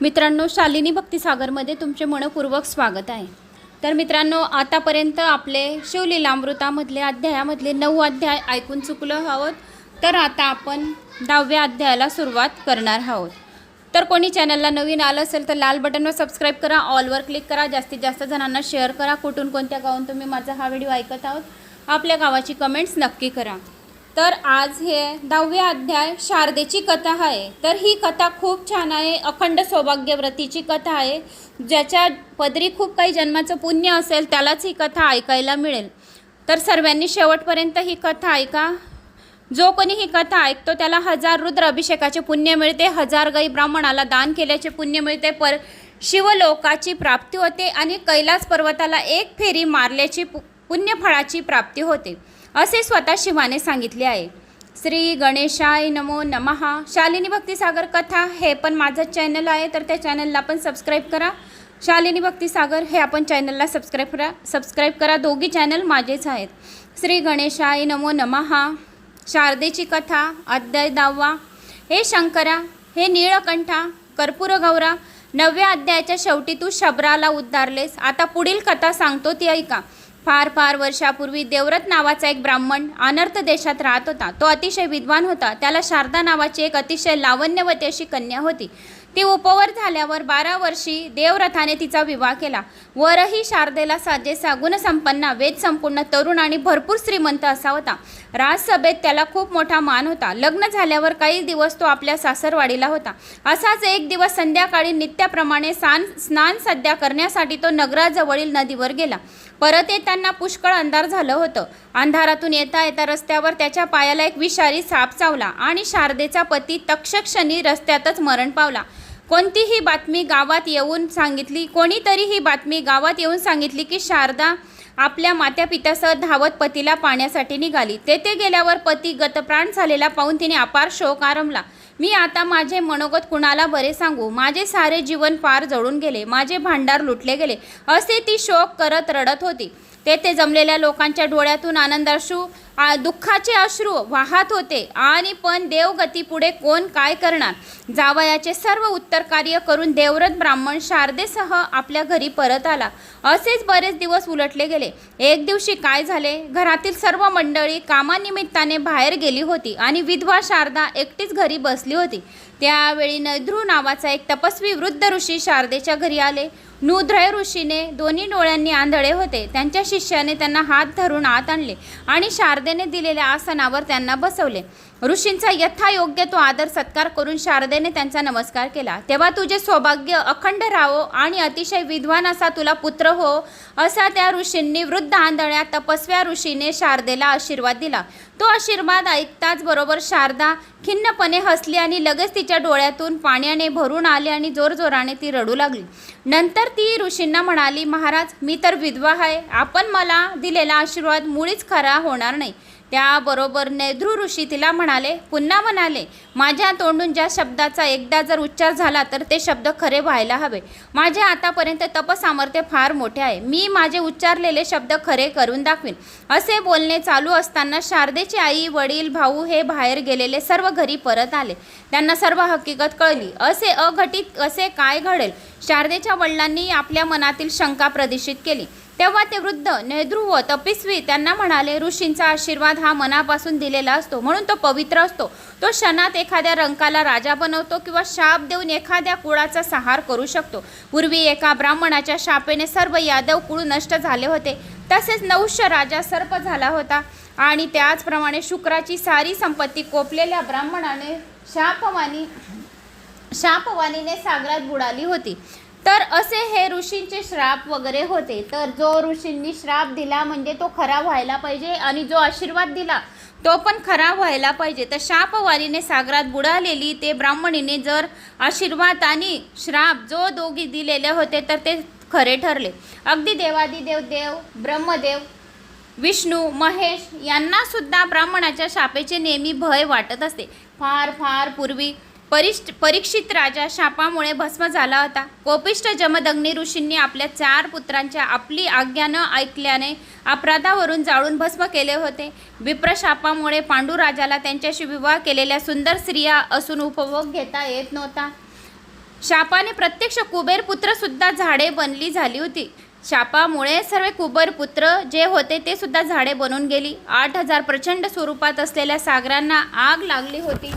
मित्रांनो शालिनी भक्तिसागरमध्ये तुमचे मनपूर्वक स्वागत आहे. तर मित्रांनो आतापर्यंत आपले शिवलीलामृतामधले अध्यायामधले नऊ अध्याय ऐकून चुकलो आहोत तर आता आपण दहाव्या अध्यायाला सुरुवात करणार आहोत. तर कोणी चॅनलला नवीन आलं असेल तर लाल बटनवर सबस्क्राईब करा ऑलवर क्लिक करा जास्तीत जास्त जणांना शेअर करा कुठून कोणत्या गावून तुम्ही माझा हा व्हिडिओ ऐकत आहोत आपल्या गावाची कमेंट्स नक्की करा. तर आज हे दहावे अध्याय शारदेची कथा आहे. तर ही कथा खूप छान आहे अखंड सौभाग्यव्रतीची कथा आहे ज्याच्या पदरी खूप काही जन्माचं पुण्य असेल त्यालाच ही कथा ऐकायला मिळेल. तर सर्वांनी शेवटपर्यंत ही कथा ऐका. जो कोणी ही कथा ऐकतो त्याला हजार रुद्र अभिषेकाचे पुण्य मिळते हजार गाई ब्राह्मणाला दान केल्याचे पुण्य मिळते पर शिवलोकाची प्राप्ती होते आणि कैलास पर्वताला एक फेरी मारल्याची पु पुण्यफळाची प्राप्ती होते. असे स्वतः शिवाने सांगितले आहे. श्री गणेशाय नमो नमहा शालिनी भक्तिसागर कथा हे पण माझं चॅनल आहे तर त्या चॅनलला पण सबस्क्राईब करा. शालिनी भक्तिसागर हे आपण चॅनलला सबस्क्राईब करा. सबस्क्राईब करा. दोघी चॅनल माझेच आहेत. श्री गणेशाय नमो नमहा शारदेची कथा अध्याय दहावा. हे शंकरा हे निळकंठा कर्पूर गौरा नवव्या अध्यायाच्या शेवटी तू शबराला उद्धारलेस. आता पुढील कथा सांगतो ती ऐका. फार फार वर्षापूर्वी देवरथ नावाचा एक ब्राह्मण अनर्थ देशात राहत होता. तो अतिशय विद्वान होता. त्याला शारदा नावाची एक अतिशय लावण्यवती अशी कन्या होती. ती उपवर झाल्यावर बारा वर्षी देवरथाने तिचा विवाह केला. वरही शारदेला साजेसा गुणसंपन्ना वेद संपूर्ण तरुण आणि भरपूर श्रीमंत असा होता. राजसभेत त्याला खूप मोठा मान होता. लग्न झाल्यावर काही दिवस तो आपल्या सासरवाडीला होता. असाच एक दिवस संध्याकाळी नित्याप्रमाणे सान स्नान सध्या करण्यासाठी तो नगराजवळील नदीवर गेला. परत येताना पुष्कळ अंधार झालं होतं. अंधारातून येता येता रस्त्यावर त्याच्या पायाला एक विषारी साप चावला आणि शारदेचा पती तक्षक्षणी रस्त्यातच मरण पावला. कोणतीही बातमी गावात येऊन सांगितली कोणीतरी ही बातमी गावात येऊन सांगितली की शारदा आपल्या मात्या पित्यासह धावत पतीला पाण्यासाठी निघाली. तेथे गेल्यावर पती गतप्राण झालेला पाहून तिने अपार शोक आरंभला. मी आता माझे मनोगत कुणाला बरे सांगू? माझे सारे जीवन पार जळून गेले. माझे भांडार लुटले गेले. असे ती शोक करत रडत होती. तेथे जमलेल्या लोकांच्या डोळ्यातून आनंदाश्रू दुःखाचे अश्रू वाहत होते. आणि पण देवगती पुढे कोण काय करणार? जावयाचे सर्व उत्तर कार्य करून देवरथ ब्राह्मण शारदेसह आपल्या घरी परत आला. असेच बरेच दिवस उलटले गेले. एक दिवशी काय झाले? घरातील सर्व मंडळी कामानिमित्ताने बाहेर गेली होती आणि विधवा शारदा एकटीच घरी बसली होती. त्यावेळी नैध्रू नावाचा एक तपस्वी वृद्ध ऋषी शारदेच्या घरी आले. नूध्रय ऋषीने दोन्ही डोळ्यांनी आंधळे होते. त्यांच्या शिष्याने त्यांना हात धरून आत आणले आणि शारदेने दिलेल्या आसनावर त्यांना बसवले. ऋषींचा यथायोग्य तो आदर सत्कार करून शारदेने त्यांचा नमस्कार केला. तेव्हा तुझे सौभाग्य अखंड राहो आणि अतिशय विद्वान असा तुला पुत्र हो असा त्या ऋषींनी वृद्ध आंधळ्या तपस्व्या ऋषीने शारदेला आशीर्वाद दिला. तो आशीर्वाद ऐकताच बरोबर शारदा खिन्नपणे हसली आणि लगेच तिच्या डोळ्यातून पाण्याने भरून आले आणि जोरजोराने ती रडू लागली. नंतर ती ऋषींना म्हणाली महाराज मी तर विधवा आहे. आपण मला दिलेला आशीर्वाद मुळीच खरा होणार नाही. त्याबरोबर नेद्रू ऋषी तिला म्हणाले पुन्हा म्हणाले माझ्या तोंडून ज्या शब्दाचा एकदा जर उच्चार झाला तर ते शब्द खरे व्हायला हवे. माझे आतापर्यंत तपसामर्थ्य फार मोठे आहे. मी माझे उच्चारलेले शब्द खरे करून दाखवीन. असे बोलणे चालू असताना शारदेची आई वडील भाऊ हे बाहेर गेलेले सर्व घरी परत आले. त्यांना सर्व हकीकत कळली. असे अघटित असे काय घडेल? शारदेच्या वडिलांनी आपल्या मनातील शंका प्रदर्शित केली. तेव्हा ते वृद्ध नेद्रुव तपस्वी त्यांना म्हणाले ऋषींचा आशीर्वाद हा मनापासून दिलेला असतो. म्हणून तो पवित्र असतो. तो क्षणात एखाद्या रंकाला राजा बनवतो किंवा शाप देऊन एखाद्या कुळाचा सहार करू शकतो. पूर्वी एका ब्राह्मणाच्या शापेने सर्व यादव कुळ नष्ट झाले होते. तसेच नौष्य राजा सर्प झाला होता. आणि त्याचप्रमाणे शुक्राची सारी संपत्ती कोपलेल्या ब्राह्मणाने शापवानी शापवाणीने सागरात बुडाली होती. तर असे हे ऋषींचे श्राप वगैरे होते. तर जो ऋषींनी श्राप दिला म्हणजे तो खरा व्हायला पाहिजे आणि जो आशीर्वाद दिला तो पण खरा व्हायला पाहिजे. तर शापवारीने सागरात बुडालेली ते ब्राह्मणीने जर आशीर्वाद आणि श्राप जो दोघी दिलेले होते तर ते खरे ठरले. अगदी देवादिदेव देव ब्रह्मदेव विष्णू महेश यांना सुद्धा ब्राह्मणाच्या शापेचे नेहमी भय वाटत असते. फार फार पूर्वी परिष्ट परीक्षित राजा शापामुळे भस्म झाला होता. कोपिष्ट जमदग्नी ऋषींनी आपल्या चार पुत्रांच्या आपली आज्ञा न ऐकल्याने अपराधावरून जाळून भस्म केले होते. विप्रशापामुळे पांडुराजाला त्यांच्याशी विवाह केलेल्या सुंदर स्त्रिया असून उपभोग घेता येत नव्हता. शापाने प्रत्यक्ष कुबेर पुत्रसुद्धा झाडे बनली झाली होती. शापामुळे सर्व कुबेर पुत्र जे होते ते सुद्धा झाडे बनून गेली. आठ हजार प्रचंड स्वरूपात असलेल्या सागरांना आग लागली होती.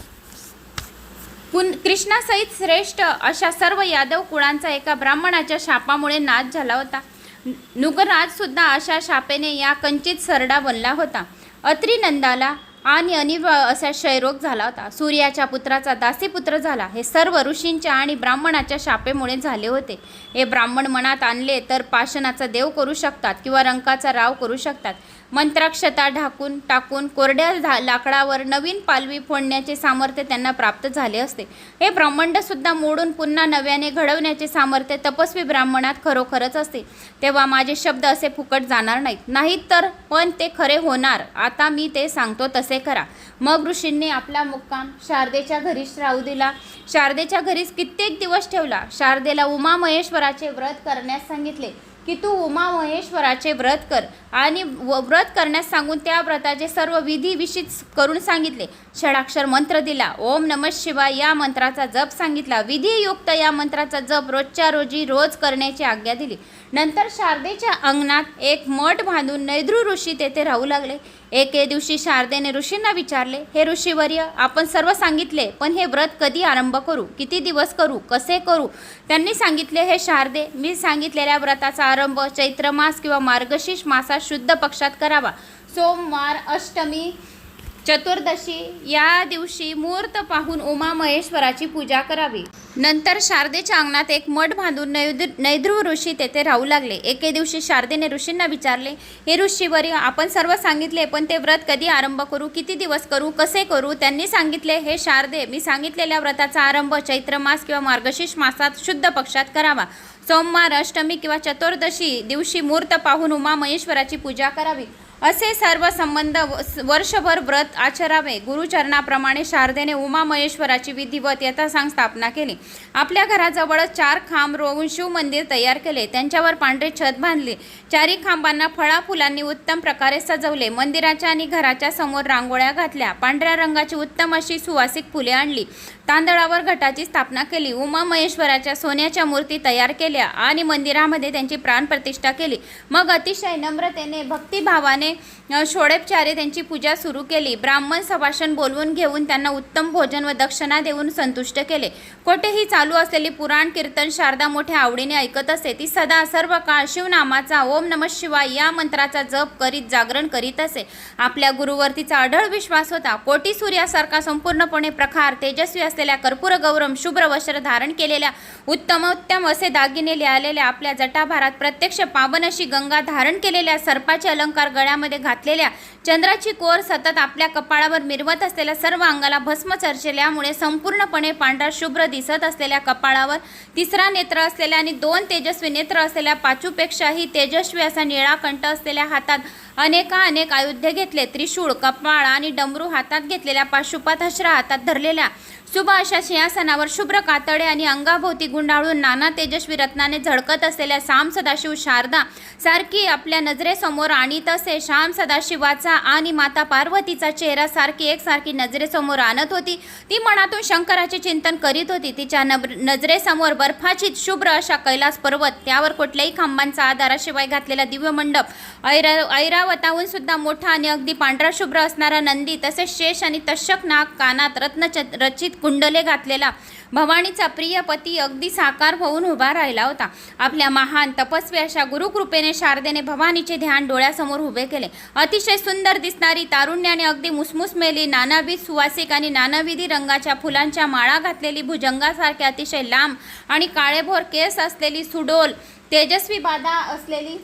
पुन कृष्णासहित श्रेष्ठ अशा सर्व यादव कुळांचा एका ब्राह्मणाच्या शापामुळे नाश झाला होता. नुगराजसुद्धा अशा शापेने या कंचित सरडा बनला होता. अत्रिनंदाला आणि अनिव असा क्षयरोग झाला होता. सूर्याच्या पुत्राचा दासीपुत्र झाला. हे सर्व ऋषींच्या आणि ब्राह्मणाच्या शापेमुळे झाले होते. हे ब्राह्मण मनात आणले तर पाषणाचा देव करू शकतात किंवा रंकाचा राव करू शकतात. मंत्राक्षता ढाकून टाकून कोरड्या झा लाकडावर नवीन पालवी फोडण्याचे सामर्थ्य त्यांना प्राप्त झाले असते. हे ब्रह्मांडसुद्धा मोडून पुन्हा नव्याने घडवण्याचे सामर्थ्य तपस्वी ब्राह्मणात खरोखरच असते. तेव्हा माझे शब्द असे फुकट जाणार नाहीत. नाहीत तर पण ते खरे होणार. आता मी ते सांगतो तसे करा. मग ऋषींनी आपला मुक्काम शारदेच्या घरीच राहू दिला. शारदेच्या घरीच कित्येक दिवस ठेवला. शारदेला उमा महेश्वराचे व्रत करण्यास सांगितले. की तू उमा महेश्वराचे व्रत कर. आणि व- व्रत करण्यास सांगून त्या व्रताचे सर्व विधी विषित करून सांगितले. षडाक्षर मंत्र दिला. ओम नमः शिवाय या मंत्राचा जप सांगितला. विधियुक्त या मंत्राचा जप रोजच्या रोजी रोज करण्याची आज्ञा दिली. नंतर शारदेच्या अंगणात एक मठ बांधून नैद्रू ऋषी तेथे राहू लागले. एके दिवशी शारदेने ऋषींना विचारले हे ऋषीवर्य आपण सर्व सांगितले पण हे व्रत कधी आरंभ करू? किती दिवस करू? कसे करू? त्यांनी सांगितले हे शारदे मी सांगितलेल्या व्रताचा आरंभ चैत्रमास किंवा मार्गशीर्ष मासात शुद्ध पक्षात करावा. सोमवार अष्टमी चतुर्दशी या दिवशी मुहूर्त पाहून उमा महेश्वराची पूजा करावी. नंतर शारदेच्या अंगणात एक मठ बांधून नैद नैध्रुव ऋषी तेथे राहू लागले. एके दिवशी शारदेने ऋषींना विचारले हे ऋषीवर्य आपण सर्व सांगितले पण ते व्रत कधी आरंभ करू किती दिवस करू कसे करू? त्यांनी सांगितले हे शारदे मी सांगितलेल्या व्रताचा आरंभ चैत्र मास किंवा मार्गशीर्ष मासात शुद्ध पक्षात करावा. सोमवार अष्टमी किंवा चतुर्दशी दिवशी मुहूर्त पाहून उमा महेश्वराची पूजा करावी. असे सर्व संबंध व- वर्षभर व्रत आचरावे. गुरुचरणाप्रमाणे शारदेने उमा महेश्वराची विधिवत यथासांग स्थापना केली. आपल्या घराजवळच चार खांब रोवून शिव मंदिर तयार केले. त्यांच्यावर पांढरे छत बांधले. चारी खांबांना फळा फुलांनी उत्तम प्रकारे सजवले. मंदिराच्या आणि घराच्या समोर रांगोळ्या घातल्या. पांढऱ्या रंगाची उत्तम अशी सुवासिक फुले आणली. तांदळावर घटाची स्थापना केली. उमा महेश्वराच्या सोन्याच्या मूर्ती तयार केल्या आणि मंदिरामध्ये त्यांची प्राणप्रतिष्ठा केली. मग अतिशय नम्रतेने भक्तिभावाने षोडेपचारे षोडोपचारे त्यांची पूजा सुरू केली. ब्राह्मण सभाषण बोलवून घेऊन त्यांना उत्तम भोजन व दक्षिणा देऊन संतुष्ट केले. कोठेही चालू असलेली पुराण कीर्तन शारदा मोठ्या आवडीने ऐकत असे ती सदा सर्व काळ शिवनामाचा ओम नमः शिवाय या मंत्राचा जप करीत जागरण करीत असे. आपल्या गुरुवर तिचा अढळ विश्वास होता. कोटी सूर्यासारखा संपूर्णपणे प्रखार तेजस्वी असलेल्या कर्पूर गौरम शुभ्र वस्त्र धारण केलेल्या उत्तमोत्तम असे दागिने लिहालेल्या आपल्या जटाभारात प्रत्यक्ष पावन अशी गंगा धारण केलेल्या सर्पाचे अलंकार गळ्यामध्ये घातलेल्या चंद्राची कोर सतत आपल्या कपाळावर मिरवत असलेल्या सर्व अंगाला भस्म चर्चल्यामुळे संपूर्णपणे पांढरा शुभ्र दिसत असलेल्या कपाळावर तिसरा नेत्र असलेल्या आणि दोन तेजस्वी नेत्र असलेल्या पाचूपेक्षाही तेजस्वी असा निळा कंठ असलेल्या हातात अनेका अनेक आयुध्य घेतले त्रिशूळ कपाळ आणि डमरू हातात घेतलेल्या पाशुपात हश्रा हातात धरलेल्या शुभ अशा सिंहासनावर शुभ्र कातडे आणि अंगाभोवती गुंडाळून नाना तेजस्वी रत्नाने झळकत असलेल्या श्याम सदाशिव शारदा सारखी आपल्या नजरेसमोर आणि तसे श्याम सदाशिवाचा आणि माता पार्वतीचा चेहरा सारखी एकसारखी नजरेसमोर आणत होती. ती मनातून शंकराचे चिंतन करीत होती. तिच्या नब नजरेसमोर बर्फाचित शुभ्र अशा कैलास पर्वत त्यावर कुठल्याही खांबांचा आधाराशिवाय घातलेला दिव्य मंडप ऐरा ऐरावताहून सुद्धा मोठा आणि अगदी पांढरा शुभ्र असणारा नंदी तसेच शेष आणि तशक नाग कानात रत्न रचित कुंडले घातलेला. भवानीचा प्रिय पती अगदी साकार होऊन उभा राहिला होता. आपल्या महान तपस्वी अशा गुरुकृपेने शारदेने भवानीचे ध्यान डोळ्यासमोर उभे केले. अतिशय सुंदर दिसणारी तारुण्याने अगदी मुसमुसमेली नानाविध सुवासिक आणि नानाविधी रंगाच्या फुलांच्या माळा घातलेली भुजंगासारखे अतिशय लांब आणि काळेभोर केस असलेली सुडोल तेजस्वी बाधा असलेली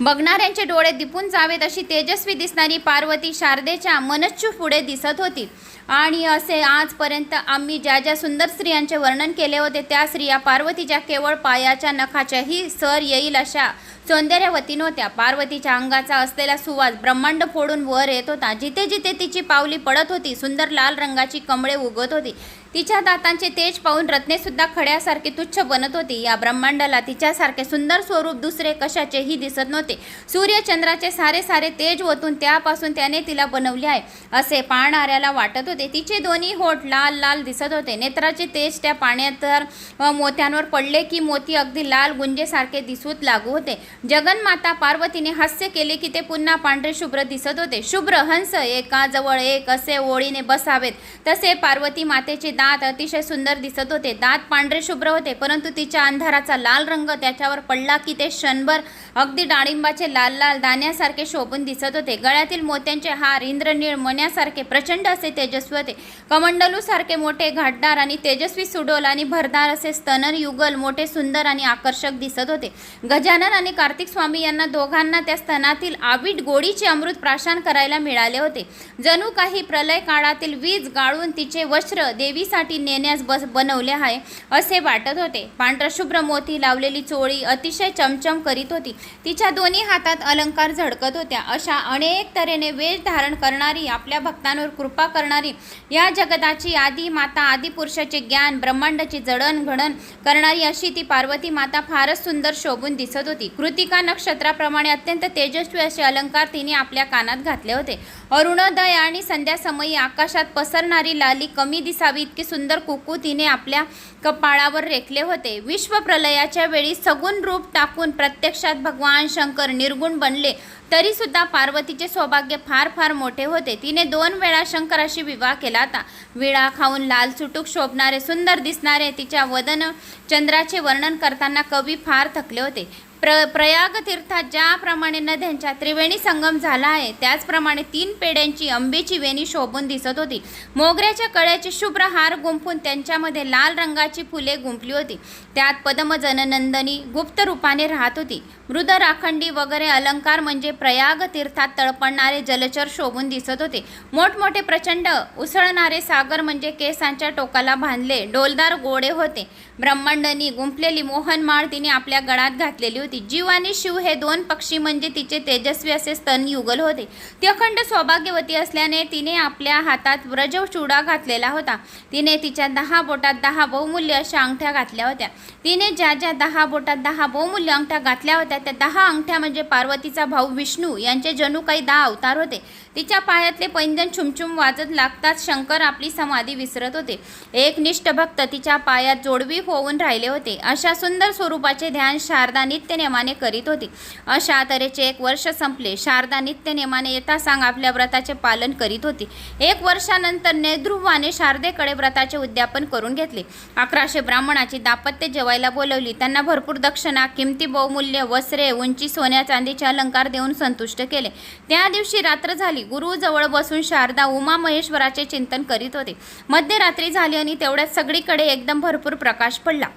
बघणाऱ्यांचे डोळे दिपून जावेत अशी तेजस्वी दिसणारी पार्वती शारदेच्या मनच्चू पुढे दिसत होती. आणि असे आजपर्यंत आम्ही ज्या ज्या सुंदर स्त्रियांचे वर्णन केले होते त्या स्त्रिया पार्वतीच्या केवळ पायाच्या नखाच्याही सर येईल अशा सौंदर्यवती नव्हत्या पार्वतीच्या अंगाचा असलेला सुवास ब्रह्मांड फोडून वर येत होता. जिथे जिथे तिची पावली पडत होती सुंदर लाल रंगाची कमळे उगत होती. तिच्या दातांचे तेज पाहून रत्नेसुद्धा खड्यासारखे तुच्छ बनत होती. या ब्रह्मांडाला तिच्यासारखे सुंदर स्वरूप दुसरे कशाचेही दिसत नव्हते. सूर्यचंद्राचे सारे सारे तेज ओतून त्यापासून त्याने तिला बनवले आहे. असे पाहणाऱ्याला वाटत होते. तिचे दोन्ही होठ लाल लाल दिसत होते. नेत्राचे तेज त्या पाण्यात तर मोत्यांवर पडले की मोती अगदी लाल गुंजेसारखे दिसूत लागू होते. जगन्माता पार्वतीने हास्य केले की ते पुन्हा पांढरे शुभ्र दिसत होते. शुभ्र हंस एका जवळ एक असे ओळीने बसावेत. तसे पार्वती मातेचे दात अतिशय सुंदर दिसत होते. दात पांढरे शुभ्र होते परंतु तिच्या अंधाराचा लाल रंग त्याच्यावर पडला की ते क्षणभर अगदी डाळिंबाचे लाल लाल दाण्यासारखे शोभून दिसत होते. गळ्यातील मोत्यांचे हार इंद्रनीळ मण्यासारखे प्रचंड असे तेजस्वी होते. कमंडलूसारखे मोठे घाटदार आणि तेजस्वी सुडोल आणि भरदार असे स्तनन युगल मोठे सुंदर आणि आकर्षक दिसत होते. गजानन आणि कार्तिक स्वामी यांना दोघांना त्या स्तनातील आबीट गोडीचे अमृत प्राशन करायला मिळाले होते. जणू काही प्रलय काळातील वीज गाळून तिचे वस्त्र देवी मुलीसाठी नेण्यास बस बनवले आहे असे वाटत होते. पांढरशुभ्र मोती लावलेली चोळी अतिशय चमचम करीत होती. तिच्या दोन्ही हातात अलंकार झळकत होत्या. अशा अनेक तऱ्हेने वेश धारण करणारी आपल्या भक्तांवर कृपा करणारी या जगताची आदी माता आदिपुरुषाचे ज्ञान ब्रह्मांडाची जडणघडण करणारी अशी ती पार्वती माता फारच सुंदर शोभून दिसत होती. कृतिका नक्षत्राप्रमाणे अत्यंत तेजस्वी असे अलंकार तिने आपल्या कानात घातले होते. अरुणोदय आणि संध्यासमयी आकाशात पसरणारी लाली कमी दिसावी इतकी सुंदर कुकू तिने आपल्या कपाळावर रेखले होते. विश्वप्रलयाच्या वेळी सगुण रूप टाकून प्रत्यक्षात भगवान शंकर निर्गुण बनले तरी सुद्धा पार्वतीचे सौभाग्य फार फार मोठे होते. तिने दोन वेळा शंकराशी विवाह केला होता. विळा खाऊन लाल सुटूक शोभणारे सुंदर दिसणारे तिच्या वदन चंद्राचे वर्णन करताना कवी फार थकले होते. प्र प्रयाग तीर्थात ज्याप्रमाणे नद्यांच्या त्रिवेणी संगम झाला आहे त्याचप्रमाणे तीन पेड्यांची अंबेची वेणी शोभून दिसत होती. मोगऱ्याच्या कळ्याचे शुभ्र हार गुंफून त्यांच्यामध्ये लाल रंगाची फुले गुंफली होती. त्यात पद्मजननंदनी गुप्त रूपाने राहत होती. मृद राखंडी वगैरे अलंकार म्हणजे प्रयाग तीर्थात तळपडणारे जलचर शोभून दिसत होते. मोठमोठे प्रचंड उसळणारे सागर म्हणजे केसांच्या टोकाला बांधले डोलदार गोडे होते. ब्रह्मांडनी गुंफलेली मोहनमाळ तिने आपल्या गळात घातलेली होती. जीव आणि शिव हे दोन पक्षी म्हणजे तिचे तेजस्वी असे स्तन युगल होते. ती अखंड सौभाग्यवती असल्याने तिने आपल्या हातात व्रज चुडा घातलेला होता. तिने तिच्या दहा बोटात दहा बहुमूल्य अशा अंगठ्या घातल्या होत्या. तिने ज्या ज्या दहा बोटात दहा बहुमूल्य अंगठ्या घातल्या होत्या त्या दहा अंगठ्या म्हणजे पार्वतीचा भाऊ विष्णू यांचे जणू काही दहा अवतार होते. तिच्या पायातले पैंजण छुमछुम वाजत लागताच शंकर आपली समाधी विसरत होते. एक निष्ठ भक्त तिच्या पायात जोडवी होऊन राहिले होते. अशा सुंदर स्वरूपाचे ध्यान शारदा नित्यनेमाने करीत होती. अशा तऱ्हेचे एक वर्ष संपले. शारदा नित्यनेमाने येता सांग आपल्या व्रताचे पालन करीत होती. एक वर्षानंतर नेध्रुवाने शारदेकडे व्रताचे उद्यापन करून घेतले. अकराशे ब्राह्मणाची दापत्य जेवायला बोलवली. त्यांना भरपूर दक्षिणा किमती बहुमूल्य वस्त्रे उंची सोन्या चांदीचे अलंकार देऊन संतुष्ट केले. त्या दिवशी रात्र झाली. गुरुजवळ बसून शारदा उमा महेश्वराचे चिंतन करीत होते. मध्यरात्री झाली आणि तेवढ्यात सगळीकडे एकदम भरपूर प्रकाश पडला.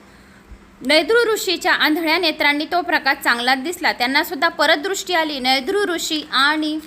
नैद्रू ऋषीच्या आंधळ्या नेत्रांनी तो प्रकाश चांगलाच दिसला. त्यांना सुद्धा परत दृष्टी आली. नैद्रू ऋषी आणि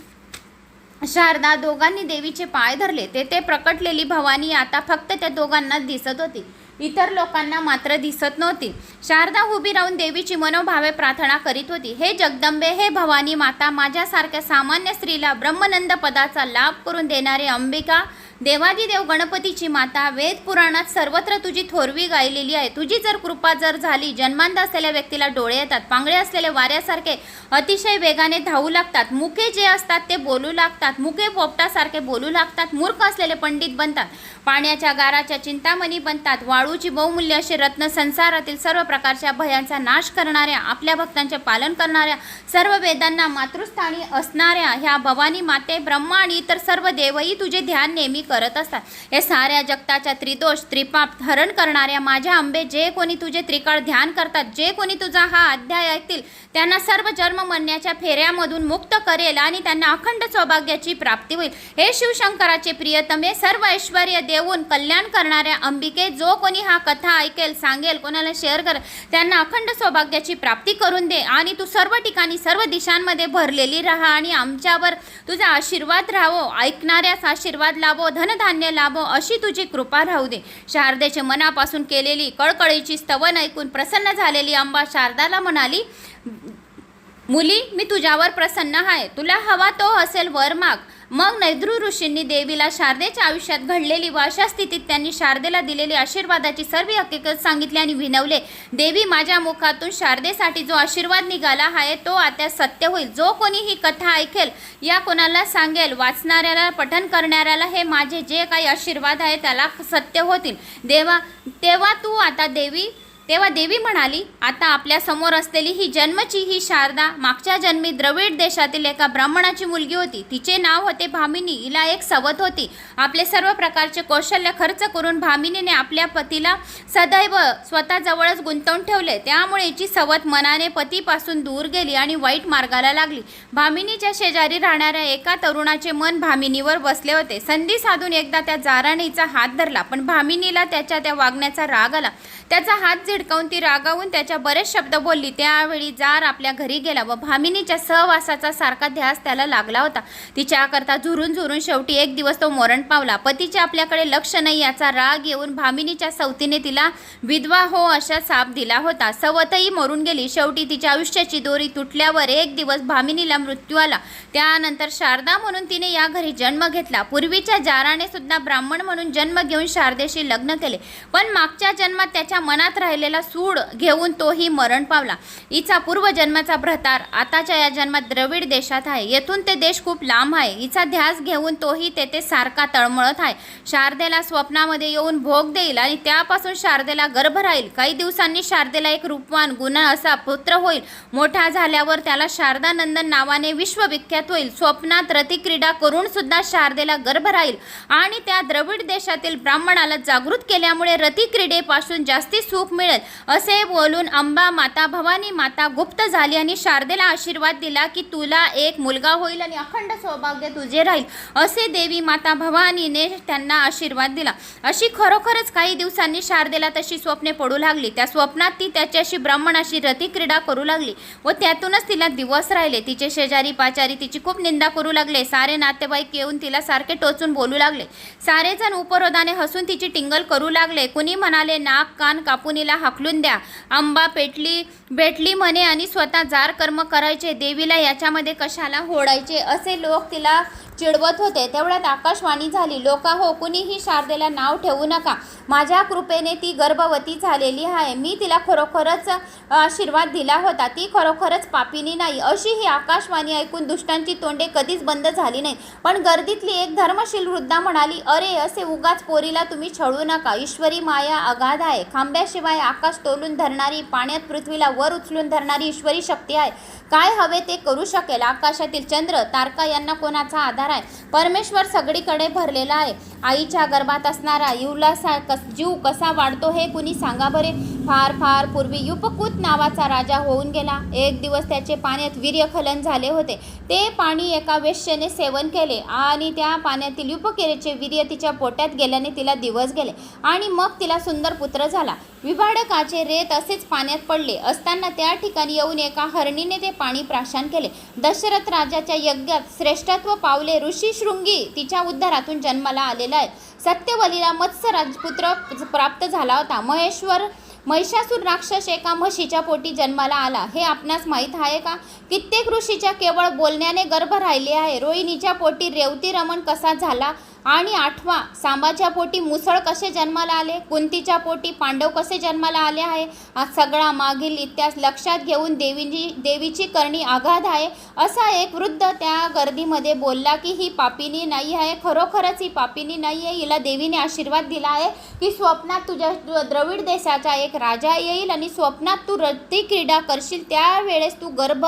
शारदा दोघांनी देवीचे पाय धरले. तेथे प्रकटलेली भवानी आता फक्त त्या दोघांनाच दिसत होती. इतर लोकांना मात्र दिसत नव्हती. शारदा उभी राहून देवीची मनोभावे प्रार्थना करीत होती. हे जगदंबे हे भवानी माता माझ्यासारख्या सामान्य स्त्रीला ब्रह्मनंद पदाचा लाभ करून देणारे अंबिका देवादिदेव गणपतीची माता वेद पुराणात सर्वत्र तुझी थोरवी गायलेली आहे. तुझी जर कृपा जर झाली जन्मांध असलेल्या व्यक्तीला डोळे येतात पांगळे असलेले वाऱ्यासारखे अतिशय वेगाने धावू लागतात मुके जे असतात ते बोलू लागतात मुके पोपटासारखे बोलू लागतात मूर्ख असलेले पंडित बनतात पाण्याच्या गाराच्या चिंतामणी बनतात वाळूची बहुमूल्य असे रत्न संसारातील सर्व प्रकारच्या भयांचा नाश करणाऱ्या आपल्या भक्तांचे पालन करणाऱ्या सर्व वेदांना मातृस्थानी असणाऱ्या ह्या भवानी माते ब्रह्मा आणि इतर सर्व देवही तुझे ध्यान नेहमी करत असतात. हे साऱ्या जगताच्या त्रिदोष त्रिपाप हरण करणाऱ्या माझ्या आंबे जे कोणी तुझे त्रिकाळ ध्यान करतात जे कोणी तुझा हा अध्याय ऐकतील त्यांना सर्व जन्म म्हणण्याच्या फेऱ्यामधून मुक्त करेल आणि त्यांना अखंड सौभाग्याची प्राप्ती होईल. हे शिवशंकराचे प्रियतमे सर्व ऐश्वर देऊन कल्याण करणाऱ्या अंबिके जो कोणी हा कथा ऐकेल सांगेल कोणाला शेअर कर त्यांना अखंड सौभाग्याची प्राप्ती करून दे आणि तू सर्व ठिकाणी सर्व दिशांमध्ये भरलेली राहा आणि आमच्यावर तुझा आशीर्वाद राहावो ऐकणाऱ्यास आशीर्वाद लावो धनधान्य लाभो अशी तुझी कृपा राहू दे. शारदेचे मनापासून केलेली कळकळीची स्तवन ऐकून प्रसन्न झालेली अंबा शारदाला म्हणाली मुली मी तुझ्यावर प्रसन्न आहे. तुला हवा तो असेल वर माग. मग नैद्रू ऋषींनी देवीला शारदेच्या आयुष्यात घडलेली व अशा स्थितीत त्यांनी शारदेला दिलेली आशीर्वादाची सर्व हकीकत सांगितली आणि विनवले देवी माझ्या मुखातून शारदेसाठी जो आशीर्वाद निघाला आहे तो आता सत्य होईल. जो कोणी ही कथा ऐकेल या कोणाला सांगेल वाचणाऱ्याला पठन करणाऱ्याला हे माझे जे काही आशीर्वाद आहे त्याला सत्य होतील. देवा तेव्हा तू आता देवी तेव्हा देवी म्हणाली आता आपल्यासमोर असलेली ही जन्मची ही शारदा मागच्या जन्मी द्रविड देशातील एका ब्राह्मणाची मुलगी होती. तिचे नाव होते भामिनी. हिला एक सवत होती. आपले सर्व प्रकारचे कौशल्य खर्च करून भामिनीने आपल्या पतीला सदैव स्वतःजवळच गुंतवून ठेवले. त्यामुळे हिची सवत मनाने पतीपासून दूर गेली आणि वाईट मार्गाला लागली. भामिनीच्या शेजारी राहणाऱ्या एका तरुणाचे मन भामिनीवर बसले होते. संधी साधून एकदा त्या जाराणीचा हात धरला पण भामिनीला त्याच्या त्या वागण्याचा राग आला. त्याचा हात झिडकावून ती रागावून त्याच्या बरेच शब्द बोलली. त्यावेळी जार आपल्या घरी गेला व भामिनीच्या सहवासाचा सारखा ध्यास त्याला लागला होता. तिच्याकरता झुरून झुरून शेवटी एक दिवस तो मरण पावला. पतीचे आपल्याकडे लक्ष नाही याचा राग येऊन भामिनीच्या सवतीने तिला विधवा हो अशा साप दिला होता. सवतही मरून गेली. शेवटी तिच्या आयुष्याची दोरी तुटल्यावर एक दिवस भामिनीला मृत्यू आला. त्यानंतर शारदा म्हणून तिने या घरी जन्म घेतला. पूर्वीच्या जाराने सुद्धा ब्राह्मण म्हणून जन्म घेऊन शारदेशी लग्न केले. पण मागच्या जन्मात त्याच्या मनात राहिलेला सूड घेऊन तोही मरण पावला. हिचा पूर्वजन्माचा भ्रतार आताच्या या जन्मात द्रविड देशात आहे. येथून ते देश खूप लांब आहे. हिचा ध्यास घेऊन तोही तेथे सारखा तळमळत आहे. शारदेला स्वप्नामध्ये येऊन भोग देईल आणि त्यापासून शारदेला गर्भ राहील. काही दिवसांनी शारदेला एक रूपवान गुण असा पुत्र होईल. मोठा झाल्यावर त्याला शारदानंदन नावाने विश्वविख्यात होईल. स्वप्नात रतिक्रीडा करून सुद्धा शारदेला गर्भ राहील. आणि त्या द्रविड देशातील ब्राह्मणाला जागृत केल्यामुळे रतिक्रीडेपासून जास्त सुख मिळेल असे बोलून अंबा माता भवानी माता गुप्त झाली आणि शारदेला आशीर्वाद दिला की तुला एक मुलगा होईल आणि अखंड सौभाग्य तुझे राहील असे देवी माता भवानीने त्यांना आशीर्वाद दिला. अशी खरोखरच काही दिवसांनी शारदेला तशी स्वप्ने पडू लागली. त्या स्वप्नात ती त्याच्याशी ब्राह्मणाशी रतिक्रीडा करू लागली व त्यातूनच तिला दिवस राहिले. तिचे शेजारी पाचारी तिची खूप निंदा करू लागले. सारे नातेवाईक येऊन तिला सारखे टोचून बोलू लागले. सारेजण उपरोधाने हसून तिची टिंगल करू लागले. कुणी म्हणाले नाक कान कापून कापुनीला हाकलून द्या. आंबा पेटली भेटली म्हणे आणि स्वतः जार कर्म करायचे. देवीला याच्यामध्ये कशाला होडायचे? असे लोक तिला चिडवत होते. तेवढ्यात आकाशवाणी झाली लोका हो कुणीही शारदेला नाव ठेवू नका. माझ्या कृपेने ती गर्भवती झालेली आहे. मी तिला खरोखरच आशीर्वाद दिला होता. ती खरोखरच पापिनी नाही. अशी ही आकाशवाणी ऐकून दुष्टांची तोंडे कधीच बंद झाली नाही पण गर्दीतली एक धर्मशील वृद्धा म्हणाली अरे असे उगाच पोरीला तुम्ही छळू नका. ईश्वरी माया अगाध आहे. खांब्याशिवाय आकाश तोलून धरणारी पाण्यात पृथ्वीला वर उचलून धरणारी ईश्वरी शक्ती आहे. काय हवे ते करू शकेल? आकाशातील चंद्र तारका यांना कोणाचा आधार आहे? परमेश्वर सगळीकडे भरलेला आहे. आईच्या गर्भात असणारा युलासा कस जीव कसा वाढतो हे कुणी सांगा बरे? फार फार पूर्वी युपकूत नावाचा राजा होऊन गेला. एक दिवस त्याचे पाण्यात वीर्यखलन झाले होते. ते पाणी एका वेश्येने सेवन केले आणि त्या पाण्यातील युपकिरेचे वीर्य तिच्या पोट्यात गेल्याने तिला दिवस गेले आणि मग तिला सुंदर पुत्र झाला. विभाडकाचे रेत असेच पाण्यात पडले. असताना त्या ठिकाणी येऊन एका हरणीने ते पाणी प्राशन केले. दशरथ राजाच्या यज्ञात श्रेष्ठत्व पावले ऋषी शृंगी तिच्या उद्धारातून जन्माला आलेला आहे. सत्यवलीला मत्स्य राजपुत्र प्राप्त झाला होता. महेश्वर महिषासूर राक्षस एका म्हशीच्या पोटी जन्माला आला. हे आपणास माहीत आहे का? कित्येक ऋषीच्या केवळ बोलण्याने गर्भ राहिले आहे. रोहिणीच्या पोटी रेवती रमण कसा झाला? आणि आठवा सांबाच्या पोटी मुसळ कसे जन्माला आले? कुंतीच्या पोटी पांडव कसे जन्माला आले आहे? हा सगळा मागील इतिहास लक्षात घेऊन देवीची देवीची करणी आघात आहे. असा एक वृद्ध त्या गर्दीमध्ये बोलला की ही पापिनी नाही आहे खरोखरच ही पापिनी नाही आहे. हिला देवीने आशीर्वाद दिला आहे की स्वप्नात तुझ्या द्रविड देशाचा एक राजा येईल आणि स्वप्नात तू रती क्रीडा करशील. त्यावेळेस तू गर्भ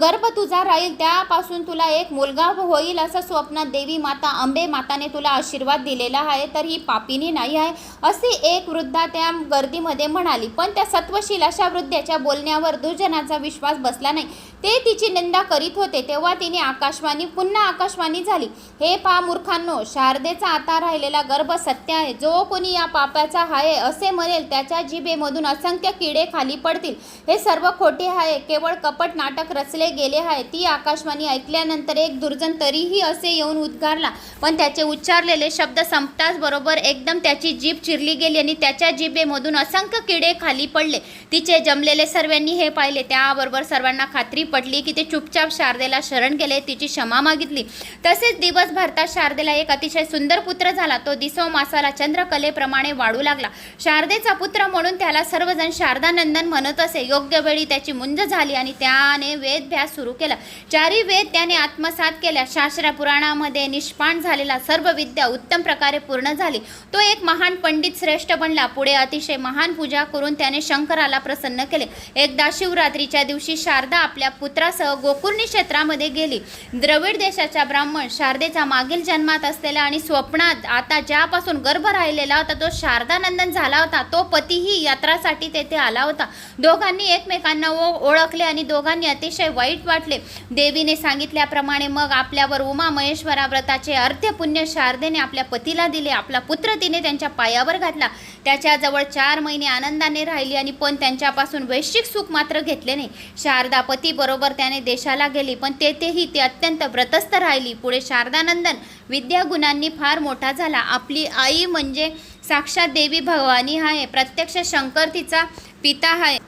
गर्भ तुझा राहील. त्यापासून तुला एक मुलगा होईल असं स्वप्नात देवी माता अंबे माताने तुला आशीर्वाद दिलेला आहे तर ही पापिनी नाही आहे अशी एक वृद्धा त्या गर्दीमध्ये म्हणाली. पण त्या सत्वशील अशा वृद्धाच्या बोलण्यावर दुर्जनाचा विश्वास बसला नाही. ते तिची निंदा करीत होते तेव्हा तिने आकाशवाणी पुन्हा आकाशवाणी झाली. हे पा मूर्खांनो शारदेचा आता राहिलेला गर्भ सत्य आहे. जो कोणी या पापाचा आहे असे म्हणेल त्याच्या जिभेमधून असंख्य किडे खाली पडतील. हे सर्व खोटे आहे केवळ कपट नाटक रचले गेले आहे ती आकाशवाणी ऐकल्यानंतर एक दुर्जन तरीही असे येऊन उद्गारला. पण त्याचे उच्चारलेले शब्द संपताच बरोबर एकदम त्याची जीभ चिरली गेली आणि त्याच्या जिभेमधून असंख्य किडे खाली पडले. तिचे जमलेले सर्वांनी हे पाहिले. त्याबरोबर सर्वांना खात्री पटली की ते चुपचाप शारदेला शरण गेले तिची क्षमा मागितली. तसेच दिवस भरतात शारदेला एक अतिशय सुंदर पुत्र झाला. तो दिसो मासाला चंद्रकलेप्रमाणे वाढू लागला. शारदेचा पुत्र म्हणून त्याला सर्वजण शारदानंदन म्हणत असे. योग्य वेळी त्याची मुंज झाली आणि त्याने वेदभ्यास सुरू केला. चारी वेद त्याने आत्मसात केल्या. शास्त्र पुराणामध्ये निष्पाण झालेला सर्व विद्या उत्तम प्रकारे पूर्ण झाली. तो एक महान पंडित श्रेष्ठ बनला. पुढे अतिशय महान पूजा करून त्याने शंकराला प्रसन्न केले. एकदा शिवरात्रीच्या दिवशी शारदा आपल्या पुत्रासह गोकुर्णी क्षेत्रामध्ये गेली. द्रविड देशाच्या ब्राह्मण शारदेचा मागील जन्मात असलेला आणि स्वप्नात आता ज्यापासून गर्भ राहिलेला होता तो शारदानंदन झाला होता. तो पतीही यात्रासाठी तेथे आला होता. दोघांनी एकमेकांना ओ- ओळखले आणि दोघांनी अतिशय वाईट वाटले. देवीने सांगितल्याप्रमाणे मग आपल्यावर उमा महेश्वरा व्रताचे अर्ध्य पुण्य शारदेने आपल्या पतीला दिले. आपला पुत्र तिने त्यांच्या पायावर घातला. त्याच्याजवळ चार महिने आनंदाने राहिली आणि पण त्यांच्यापासून वैश्विक सुख मात्र घेतले नाही. शारदा पतीबरोबर बरोबर त्याने देशाला गेली पण तेथेही ती अत्यंत व्रतस्थ राहिली. पुढे शारदानंदन विद्यागुणांनी फार मोठा झाला. आपली आई म्हणजे साक्षात देवी भवानी आहे. प्रत्यक्ष शंकर तिचा पिता आहे.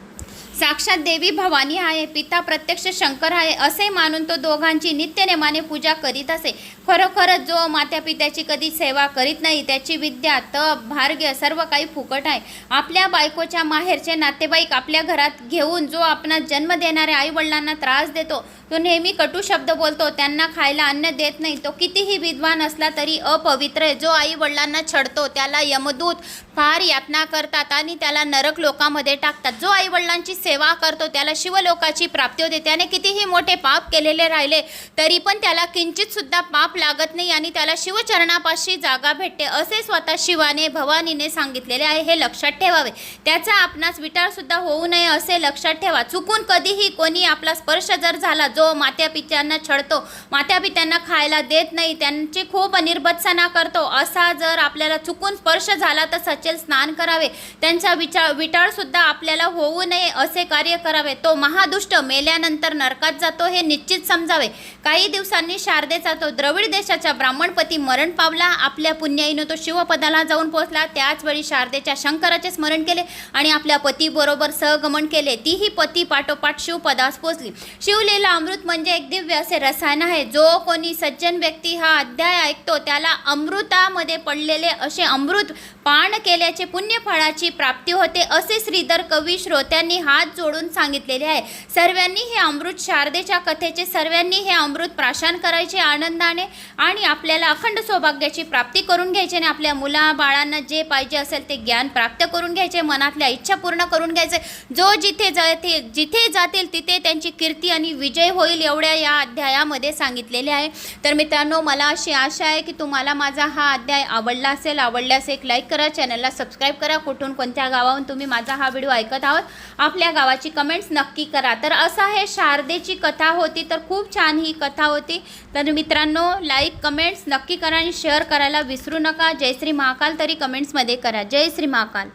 साक्षात देवी भवानी आहे पिता प्रत्यक्ष शंकर आहे असे मानून तो दोघांची नित्यनेमाने पूजा करीत असे. खरोखरच जो मात्या पित्याची कधी सेवा करीत नाही त्याची विद्या तप भार्ग्य सर्व काही फुकट आहे. आपल्या बायकोच्या माहेरचे नातेवाईक आपल्या घरात घेऊन जो आपणास जन्म देणाऱ्या आईवडिलांना त्रास देतो तो नेहमी कटू शब्द बोलतो त्यांना खायला अन्न देत नाही. तो कितीही विद्वान असला तरी अपवित्र आहे. जो आई वडिलांना छडतो त्याला यमदूत फार यातना करतात आणि त्याला नरक लोकामध्ये टाकतात. जो आई वडिलांची सेवा करतो त्याला शिवलोकाची प्राप्ती होते. त्याने कितीही मोठे पाप केलेले राहिले तरी पण त्याला किंचितसुद्धा पाप लागत नाही आणि त्याला शिवचरणापाशी जागा भेटते असे स्वतः शिवाने भवानीने सांगितलेले आहे. हे लक्षात ठेवावे. त्याचा आपणास विटारसुद्धा होऊ नये असे लक्षात ठेवा. चुकून कधीही कोणी आपला स्पर्श जर झाला जो मात्या पित्यांना छळतो मात्या पित्यांना खायला देत नाही त्यांची खूप निर्बत्सना करतो. असा जर आपल्याला चुकून स्पर्श झाला तर सचेल स्नान करावे. त्यांचा विचार विटाळसुद्धा आपल्याला होऊ नये असे कार्य करावे. तो महादुष्ट मेल्यानंतर नरकात जातो हे निश्चित समजावे. काही दिवसांनी शारदेचा तो द्रविड देशाचा ब्राह्मणपती मरण पावला. आपल्या पुण्याईनं तो शिवपदाला जाऊन पोहोचला. त्याचवेळी शारदेच्या शंकराचे स्मरण केले आणि आपल्या पतीबरोबर सहगमन केले. तीही पती पाठोपाठ शिवपदास पोचली. शिवलेला अमृत म्हणजे एक दिव्य असे रसायन आहे. जो कोणी सज्जन व्यक्ती हा अध्याय ऐकतो त्याला अमृतामध्ये पडलेले असे अमृत पान केल्याचे पुण्यफळाची प्राप्ती होते असे श्रीधर कवी श्रोत्यांनी हात जोडून सांगितलेले आहे. सर्वांनी हे अमृत शारदेच्या कथेचे सर्वांनी हे अमृत प्राशन करायचे आनंदाने आणि आपल्याला अखंड सौभाग्याची प्राप्ती करून घ्यायची आणि आपल्या मुला बाळांना जे पाहिजे असेल ते ज्ञान प्राप्त करून घ्यायचे मनातल्या इच्छा पूर्ण करून घ्यायचे. जो जिथे जाते जिथे जातील तिथे त्यांची कीर्ती आणि विजय होईल एवढ्या या अध्यायामध्ये सांगितलेले आहे. तर मित्रांनो मला अशी आशा आहे की तुम्हाला माझा हा अध्याय आवडला असेल आवडल्यास एक लाईक करा चॅनलला सबस्क्राईब करा. कुठून कोणत्या गावाहून तुम्ही माझा हा व्हिडिओ ऐकत आहोत आपल्या गावाची कमेंट्स नक्की करा. तर असं हे शारदेची कथा होती तर खूप छान ही कथा होती. तर मित्रांनो लाईक कमेंट्स नक्की करा आणि शेअर करायला विसरू नका. जय श्री महाकाल तरी कमेंट्समध्ये करा. जय श्री महाकाल.